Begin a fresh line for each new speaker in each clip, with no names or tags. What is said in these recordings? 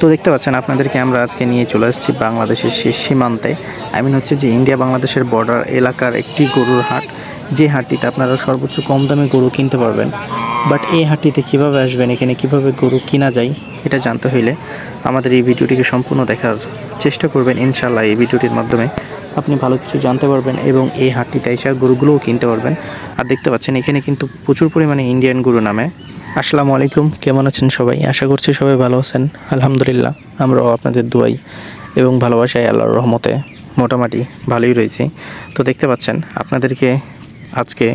তো দেখতে পাচ্ছেন আপনাদেরকে আমরা আজকে নিয়ে চলে আসছি বাংলাদেশের শেষ সীমান্তে। আই মিন হচ্ছে যে ইন্ডিয়া বাংলাদেশের বর্ডার এলাকার একটি গরুর হাট। যে হাটটিতে আপনারা সর্বোচ্চ কম দামে গরু কিনতে পারবেন। বাট এই হাটটিতে কীভাবে আসবেন, এখানে কীভাবে গরু কিনা যায়, এটা জানতে হইলে আমাদের এই ভিডিওটিকে সম্পূর্ণ দেখার চেষ্টা করবেন। ইনশাল্লাহ এই ভিডিওটির মাধ্যমে আপনি ভালো কিছু জানতে পারবেন এবং এই হাটটিতে এসে গরুগুলোও কিনতে পারবেন। আর দেখতে পাচ্ছেন এখানে কিন্তু প্রচুর পরিমাণে ইন্ডিয়ান গরু নামে আসসালামু আলাইকুম, কেমন আছেন সবাই? আশা করছি সবাই ভালো আছেন। আলহামদুলিল্লাহ, আমরাও আপনাদের দুয়াই এবং ভালোবাসায় আল্লাহর রহমতে মোটামুটি ভালোই রয়েছে। তো দেখতে পাচ্ছেন, আপনাদেরকে আজকে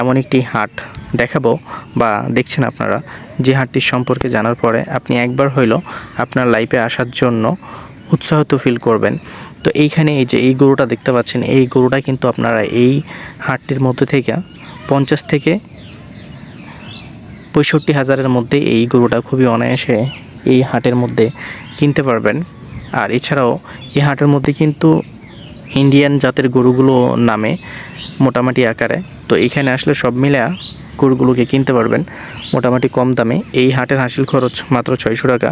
এমন একটি হাট দেখাবো বা দেখছেন আপনারা, যে হাটটির সম্পর্কে জানার পরে আপনি একবার হইল আপনার লাইফে আসার জন্য উৎসাহিত ফিল করবেন। তো এইখানে এই যে এই গরুটা দেখতে পাচ্ছেন, এই গরুটা কিন্তু আপনারা এই হাটটির মধ্যে থেকে পঞ্চাশ থেকে পঁয়ষট্টি হাজারের মধ্যে এই গরুটা খুবই অনায়াসে এই হাটের মধ্যে কিনতে পারবেন। আর এছাড়াও এই হাটের মধ্যে কিন্তু ইন্ডিয়ান জাতের গরুগুলো নামে মোটামুটি আকারে। তো এখানে আসলে সব মিলে গরুগুলোকে কিনতে পারবেন মোটামুটি কম দামে। এই হাটের হাসিল খরচ মাত্র ছয়শো টাকা।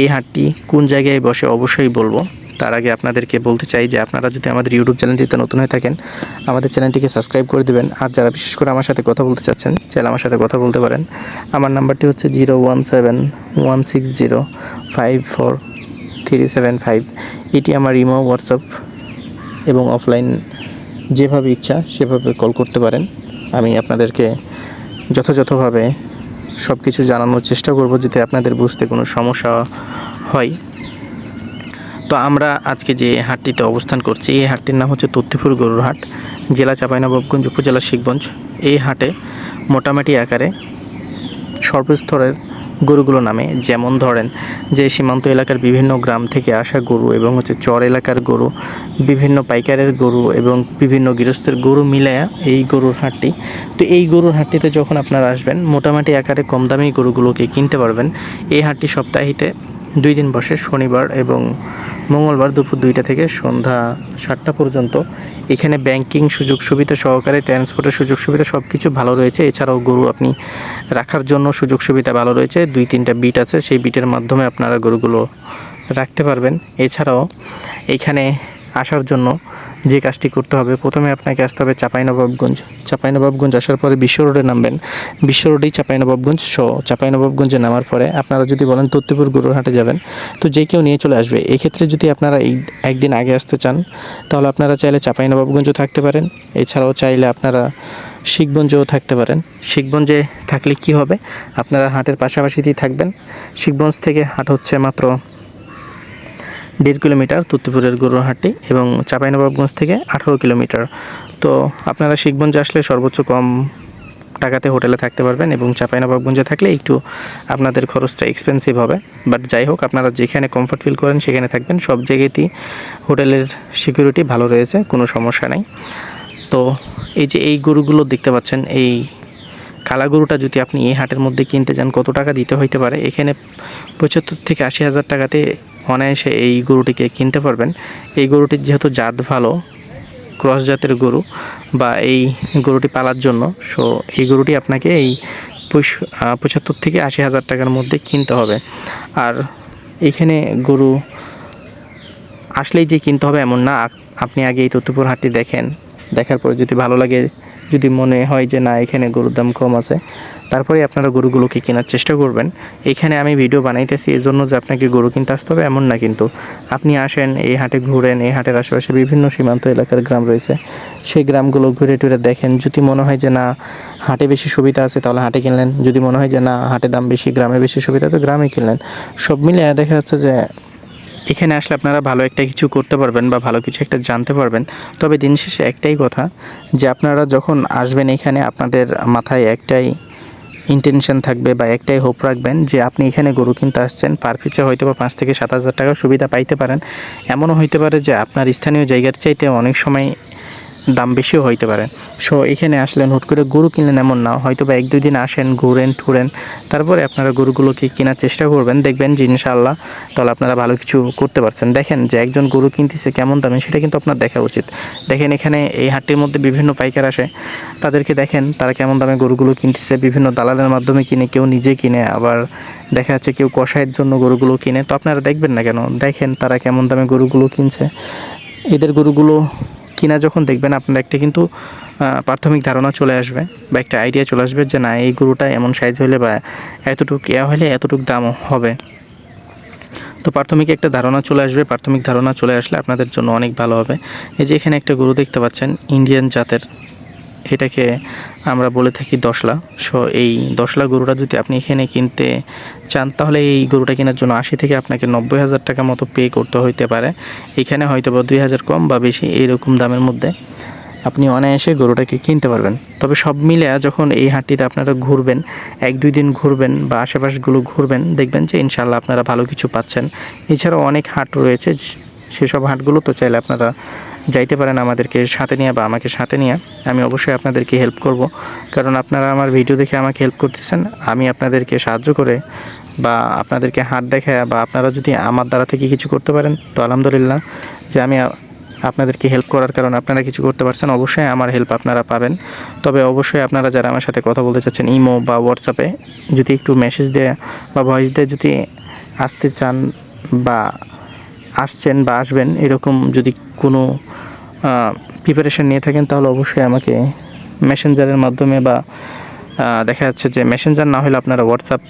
এই হাটটি কোন জায়গায় বসে অবশ্যই বলব। তার আগে আপনাদেরকে বলতে চাই যে আপনারা যদি আমাদের ইউটিউব চ্যানেলটিতে নতুন হয়ে থাকেন, আমাদের চ্যানেলটিকে সাবস্ক্রাইব করে দেবেন। আর যারা বিশেষ করে আমার সাথে কথা বলতে চাচ্ছেন, চাইলে আমার সাথে কথা বলতে পারেন। আমার নাম্বারটি হচ্ছে zero one seven one six zero five four three seven five. এটি আমার ইমো, হোয়াটসঅ্যাপ এবং অফলাইন যেভাবে ইচ্ছা সেভাবে কল করতে পারেন। আমি আপনাদেরকে যথাযথভাবে সব কিছু জানানোর চেষ্টা করব যাতে আপনাদের বুঝতে কোনো সমস্যা হয়। তো আমরা আজকে যে হাটটিতে অবস্থান করছি, এই হাটটির নাম হচ্ছে তথ্যপুর গরুর হাট, জেলা চাঁপাইনবাবগঞ্জ উপজেলা শিখগঞ্জ। এই হাটে মোটামুটি আকারে সর্বস্তরের গরুগুলো নামে। যেমন ধরেন যে সীমান্ত এলাকার বিভিন্ন গ্রাম থেকে আসা গরু এবং হচ্ছে চর এলাকার গরু, বিভিন্ন পাইকারের গরু এবং বিভিন্ন গৃহস্থের গরু মিলায়া এই গরুর হাটটি। তো এই গরুর হাটটিতে যখন আপনারা আসবেন, মোটামুটি আকারে কম দামি গরুগুলোকে কিনতে পারবেন। এই হাটটি সপ্তাহিতে দুই দিন বসে শনিবার এবং মঙ্গলবার দুপুর দুইটা থেকে সন্ধ্যা সাতটা পর্যন্ত। এখানে ব্যাংকিং সুযোগ সুবিধা সহকারে ট্রান্সপোর্টের সুযোগ সুবিধা সব কিছু ভালো রয়েছে। এছাড়াও গরু আপনি রাখার জন্য সুযোগ সুবিধা ভালো রয়েছে। দুই তিনটা বিট আছে। সেই বিটের মাধ্যমে আপনারা গরুগুলো রাখতে পারবেন। এছাড়াও এখানে আসার জন্য যে কাজটি করতে হবে, প্রথমে আপনাকে আসতে হবে চাঁপাইনবাবগঞ্জ। চাঁপাইনবাবগঞ্জ আসার পরে বিশ্ব রোডে নামবেন। বিশ্ব রোডেই চাঁপাইনবাবগঞ্জ সহ চাঁপাইনবাবগঞ্জে নামার পরে আপনারা যদি বলেন তত্ত্বপুর গরুরহাটে যাবেন, তো যে কেউ নিয়ে চলে আসবে। এক্ষেত্রে যদি আপনারা এই একদিন আগে আসতে চান, তাহলে আপনারা চাইলে চাঁপাইনবাবগঞ্জও থাকতে পারেন। এছাড়াও চাইলে আপনারা শিখগঞ্জেও থাকতে পারেন। শিখগঞ্জে থাকলে কি হবে? আপনারা হাটের পাশাপাশিতেই থাকবেন। শিখগঞ্জ থেকে হাট হচ্ছে মাত্র দেড় কিলোমিটার তুত্তিপুরের গরুর হাটটি এবং চাঁপাইনবাবগঞ্জ থেকে আঠারো কিলোমিটার। তো আপনারা শিখগঞ্জে আসলে সর্বোচ্চ কম টাকাতে হোটেলে থাকতে পারবেন এবং চাঁপাইনবাবগঞ্জে থাকলে একটু আপনাদের খরচটা এক্সপেন্সিভ হবে। বাট যাই হোক, আপনারা যেখানে কমফর্ট ফিল করেন সেখানে থাকবেন। সব জায়গাতেই হোটেলের সিকিউরিটি ভালো রয়েছে, কোনো সমস্যা নাই। তো এই যে এই গরুগুলো দেখতে পাচ্ছেন, এই কালা গরুটা যদি আপনি এই হাটের মধ্যে কিনতে চান কত টাকা দিতে হইতে পারে? এখানে পঁচাত্তর থেকে আশি হাজার টাকাতে অনায়াসে এই গরুটিকে কিনতে পারবেন। এই গরুটির যেহেতু জাত ভালো, ক্রস জাতের গরু বা এই গরুটি পালার জন্য সো এই গরুটি আপনাকে এই পঁচাত্তর থেকে আশি হাজার টাকার মধ্যে কিনতে হবে। আর এখানে গরু আসলেই যে কিনতে হবে এমন না আপনি আগে এই তত্ত্বপুর হাটটি দেখেন। দেখার পরে যদি ভালো লাগে যদি মনে হয় যে না, এখানে গরুর দাম কম আছে, তারপরে আপনারা গরুগুলোকে কেনার চেষ্টা করবেন। এখানে আমি ভিডিও বানাইতেছি এই জন্য যে আপনাকে গরু কিনতে আসতে হবে এমন না কিন্তু। আপনি আসেন, এই হাটে ঘুরেন, এই হাটের আশেপাশে বিভিন্ন সীমান্ত এলাকার গ্রাম রয়েছে। সেই গ্রামগুলো ঘুরে টুরে দেখেন। যদি মনে হয় যে না, হাটে বেশি সুবিধা আছে, তাহলে হাটে কিনলেন। যদি মনে হয় যে না, হাটে দাম বেশি, গ্রামে বেশি সুবিধা, তো গ্রামে কিনলেন। সব মিলে দেখা যাচ্ছে যে এখানে আসলে আপনারা ভালো একটা কিছু করতে পারবেন বা ভালো কিছু একটা জানতে পারবেন। তবে দিন শেষে একটাই কথা যে আপনারা যখন আসবেন এখানে, আপনাদের মাথায় একটাই ইন্টেনশন থাকবে বা একটাই হোপ রাখবেন যে আপনি এখানে গরু কিনতে আসছেন পার পিছে হয়তো বা পাঁচ থেকে সাত হাজার টাকার সুবিধা পাইতে পারেন। এমনও হইতে পারে যে আপনার স্থানীয় জায়গার চাইতে অনেক সময় দাম বেশিও হইতে পারে। সো এখানে আসলেন, হুট করে গরু কিনলেন এমন না হয়তো বা এক দুই দিন আসেন, ঘুরেন, টুরেন, তারপরে আপনারা গরুগুলোকে কেনার চেষ্টা করবেন, দেখবেন যে ইনশাআল্লাহ তাহলে আপনারা ভালো কিছু করতে পারছেন। দেখেন যে একজন গরু কিনতেছে কেমন দামে, সেটা কিন্তু আপনার দেখা উচিত। দেখেন এখানে এই হাটটির মধ্যে বিভিন্ন পাইকার আসে, তাদেরকে দেখেন তারা কেমন দামে গরুগুলো কিনতেছে, বিভিন্ন দালালের মাধ্যমে কিনে, কেউ নিজে কিনে, আবার দেখা যাচ্ছে কেউ কষায়ের জন্য গরুগুলো কিনে। তো আপনারা দেখবেন না কেন? দেখেন তারা কেমন দামে গরুগুলো কিনছে। এদের গরুগুলো কিনা যখন দেখবেন আপনার একটা কিন্তু প্রাথমিক ধারণা চলে আসবে বা একটা আইডিয়া চলে আসবে যে না, এই গরুটা এমন সাইজ হলে বা এতটুকু ইয়া হলে এতটুকু দাম হবে। তো প্রাথমিক একটা ধারণা চলে আসবে, প্রাথমিক ধারণা চলে আসলে আপনাদের জন্য অনেক ভালো হবে। এই যে এখানে একটা গরু দেখতে পাচ্ছেন ইন্ডিয়ান জাতের। এটাকে আমরা বলে থাকি দশলা। সো এই দশলা গরুটা যদি আপনি এখানে কিনতে চান, তাহলে এই গরুটা কেনার জন্য আশি থেকে আপনাকে নব্বই হাজার টাকা মতো পে করতে হইতে পারে। এখানে হয়তো বা দুই হাজার কম বা বেশি, এইরকম দামের মধ্যে আপনি অনায়াসে গরুটাকে কিনতে পারবেন। তবে সব মিলে যখন এই হাটটিতে আপনারা ঘুরবেন, এক দুই দিন ঘুরবেন বা আশেপাশগুলো ঘুরবেন, দেখবেন যে ইনশাল্লাহ আপনারা ভালো কিছু পাচ্ছেন। এছাড়াও অনেক হাট রয়েছে সেসব হাটগুলো তো চাইলে আপনারা যাইতে পারেন আমাদেরকে সাথে নিয়ে বা আমাকে সাথে নিয়ে। আমি অবশ্যই আপনাদেরকে হেল্প করব। কারণ আপনারা আমার ভিডিও দেখে আমাকে হেল্প করতেছেন। আমি আপনাদেরকে সাহায্য করে বা আপনাদেরকে হাট দেখায় বা আপনারা যদি আমার দ্বারা থেকে কিছু করতে পারেন, তো আলহামদুলিল্লাহ যে আমি আপনাদেরকে হেল্প করার কারণে আপনারা কিছু করতে পারছেন। অবশ্যই আমার হেল্প আপনারা পাবেন। তবে অবশ্যই আপনারা যারা আমার সাথে কথা বলতে চাচ্ছেন, ইমো বা হোয়াটসঅ্যাপে যদি একটু মেসেজ দেয় বা ভয়েস দিয়ে যদি আসতে চান বা আসছেন বা আসবেন, এরকম যদি কোনো প্রিপারেশন নিয়ে থাকেন, তাহলে অবশ্যই আমাকে মেসেঞ্জারের মাধ্যমে বা দেখা যাচ্ছে যে মেসেঞ্জার না হলে আপনারা হোয়াটসঅ্যাপ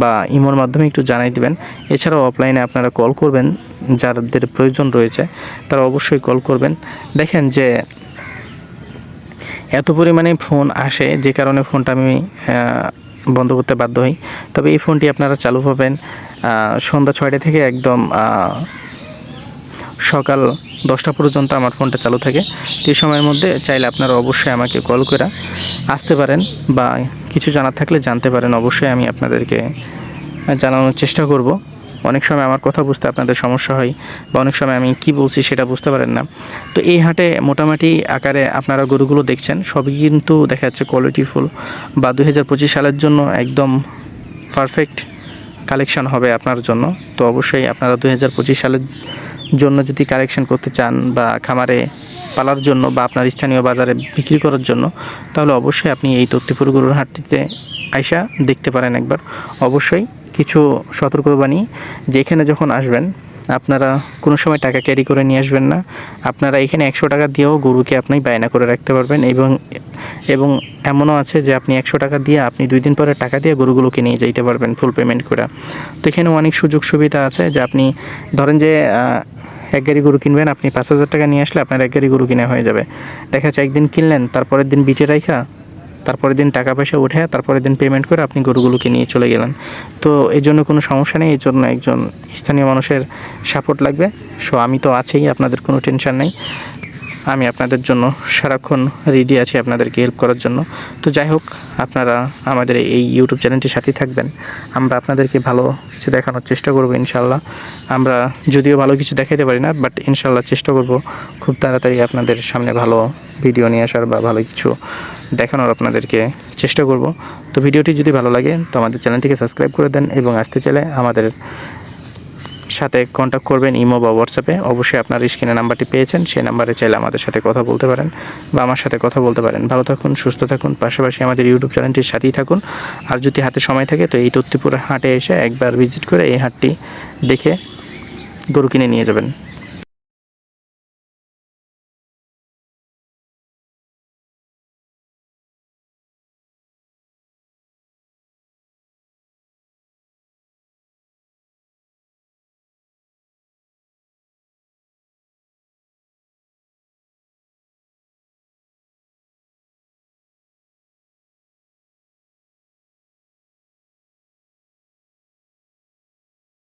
বা ইমোর মাধ্যমে একটু জানাই দিবেন। এছাড়াও অফলাইনে আপনারা কল করবেন, যাদের প্রয়োজন রয়েছে, তারা অবশ্যই কল করবেন। দেখেন যে, এত পরিমাণে ফোন আসে, যে কারণে ফোনটা আমি বন্ধ করতে বাধ্য হই। তবে এই ফোনটি আপনারা চালু পাবেন সন্ধ্যা ছয়টা থেকে একদম সকাল দশটা পর্যন্ত আমার ফোনটা চালু থাকে। এই সময়ের মধ্যে চাইলে আপনারা অবশ্যই আমাকে কল করে আসতে পারেন বা কিছু জানার থাকলে জানতে পারেন। অবশ্যই আমি আপনাদেরকে জানানোর চেষ্টা করব। অনেক সময় আমার কথা বুঝতে আপনাদের সমস্যা হয় বা অনেক সময় আমি কি বলছি সেটা বুঝতে পারেন না। তো এই হাটে মোটামুটি আকারে আপনারা গরুগুলো দেখছেন, সবই কিন্তু দেখা যাচ্ছে কোয়ালিটিফুল বা দুই হাজার পঁচিশ সালের জন্য একদম পারফেক্ট কালেকশন হবে আপনার জন্য। তো অবশ্যই আপনারা দুই হাজার পঁচিশ সালের জন্য যদি কালেকশন করতে চান বা খামারে পালার জন্য বা আপনার স্থানীয় বাজারে বিক্রি করার জন্য, তাহলে অবশ্যই আপনি এই তত্ত্বপুর গরুর হাটটিতে আইসা দেখতে পারেন একবার। অবশ্যই কিছু সতর্কবাণী যে এখানে যখন আসবেন আপনারা কোনো সময় টাকা ক্যারি করে নিয়ে আসবেন না। আপনারা এখানে একশো টাকা দিয়েও গরুকে আপনি বায়না করে রাখতে পারবেন এবং এবং এমনও আছে যে আপনি একশো টাকা দিয়ে আপনি দুই দিন পরে টাকা দিয়ে গরুগুলোকে নিয়ে যেতে পারবেন ফুল পেমেন্ট করে। তো এখানে অনেক সুযোগ সুবিধা আছে যে আপনি, ধরেন যে এক গাড়ি গরু কিনবেন, আপনি পাঁচ হাজার টাকা নিয়ে আসলে আপনার এক গাড়ি গরু কিনা হয়ে যাবে। দেখা যাচ্ছে একদিন কিনলেন, তারপরের দিন বিটে রাখা তারপরের দিন টাকা পয়সা উঠে তারপরের দিন পেমেন্ট করে আপনি গরুগুলোকে নিয়ে চলে গেলেন। তো এই জন্য কোনো সমস্যা নেই এই জন্য একজন স্থানীয় মানুষের সাপোর্ট লাগবে। সো আমি তো আছেই, আপনাদের কোনো টেনশন নেই। আমি আপনাদের জন্য সারাক্ষণ রেডি আছি আপনাদেরকে হেল্প করার জন্য। তো যাই হোক, আপনারা আমাদের এই ইউটিউব চ্যানেলটির সাথেই থাকবেন। আমরা আপনাদেরকে ভালো কিছু দেখানোর চেষ্টা করব ইনশাল্লাহ আমরা যদিও ভালো কিছু দেখাইতে পারি না বাট ইনশাল্লাহ চেষ্টা করব খুব তাড়াতাড়ি আপনাদের সামনে ভালো ভিডিও নিয়ে আসার বা ভালো কিছু দেখানোর আপনাদেরকে চেষ্টা করব। তো ভিডিওটি যদি ভালো লাগে, তো আমাদের চ্যানেলটিকে সাবস্ক্রাইব করে দেন এবং আসতে চাইলে আমাদের সাথে কন্ট্যাক্ট করবেন ইমো বা হোয়াটসঅ্যাপে অবশ্যই আপনার স্ক্রিনে নাম্বারটি পেয়েছেন, সেই নাম্বারে চাইলে আমাদের সাথে কথা বলতে পারেন বা আমার সাথে কথা বলতে পারেন। ভালো থাকুন, সুস্থ থাকুন, পাশাপাশি আমাদের ইউটিউব চ্যানেলটির সাথেই থাকুন। আর যদি হাতে সময় থাকে, তো এই তত্ত্বপুরের হাটে এসে একবার ভিজিট করে এই হাটটি দেখে গরু কিনে নিয়ে যাবেন।